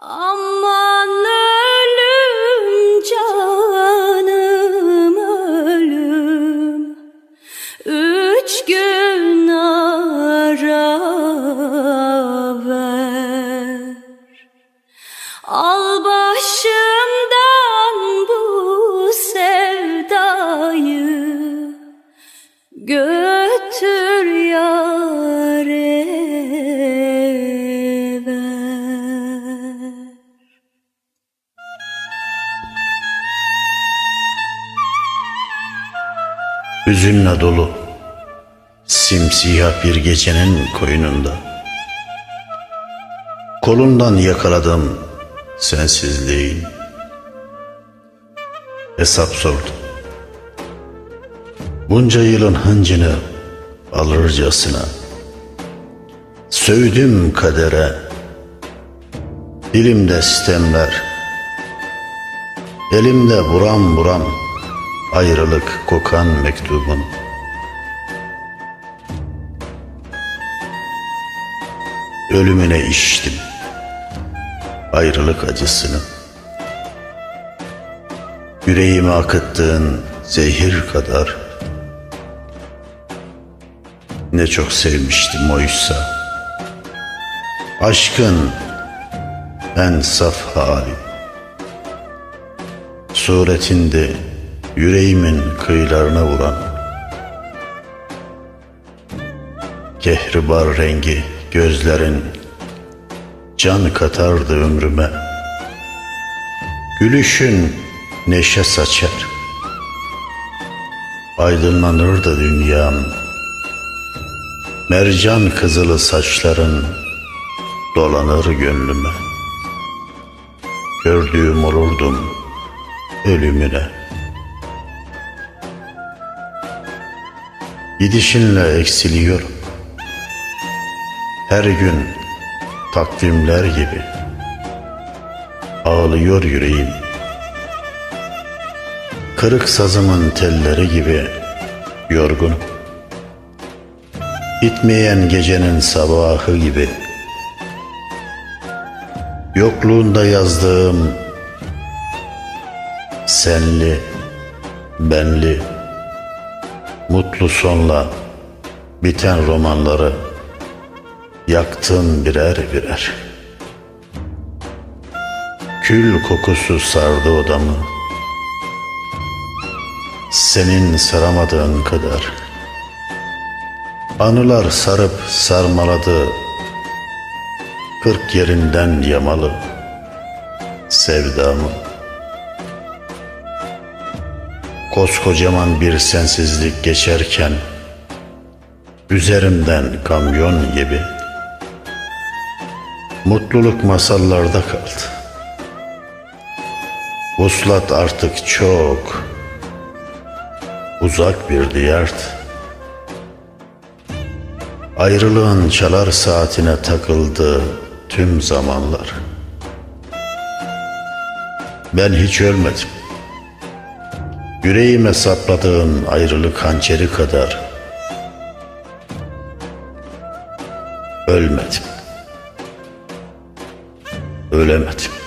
Aman ölüm canım ölüm. Üç gün ara ver. Al başımdan bu sevdayı Götür Hüzünle dolu. Simsiyah bir gecenin koynunda. Kolundan yakaladım sensizliğin. Hesap sordum. Bunca yılın hıncını alırcasına. Sövdüm kadere. Dilimde stemler Elimde buram buram Ayrılık kokan mektubun. Ölümüne içtim Ayrılık acısını. Yüreğime akıttığın zehir kadar. Ne çok sevmiştim oysa. Aşkın en saf hali. Suretinde yüreğimin kıyılarına vuran Kehribar rengi gözlerin can katardı ömrüme. Gülüşün neşe saçar Aydınlanırdı dünyam. Mercan kızılı saçların dolanır gönlüme. Gördüğüm olurdum ölümüne Gidişinle eksiliyorum. Her gün takvimler gibi Ağlıyor yüreğim. Kırık sazımın telleri gibi yorgunum. Bitmeyen gecenin sabahı gibi. Yokluğunda yazdığım senli, benli, mutlu sonla biten romanları yaktım birer birer. Kül kokusu sardı odamı. Senin saramadığın kadar. Anılar sarıp sarmaladı. Kırk yerinden yamalı sevdamı. Koskocaman bir sensizlik geçerken Üzerimden kamyon gibi Mutluluk masallarda kaldı. Vuslat artık çok Uzak bir diyardı. Ayrılığın çalar saatine takıldı tüm zamanlar. Ben hiç ölmedim Yüreğime sapladığın ayrılık hançeri kadar Ölmedim. Ölemedim.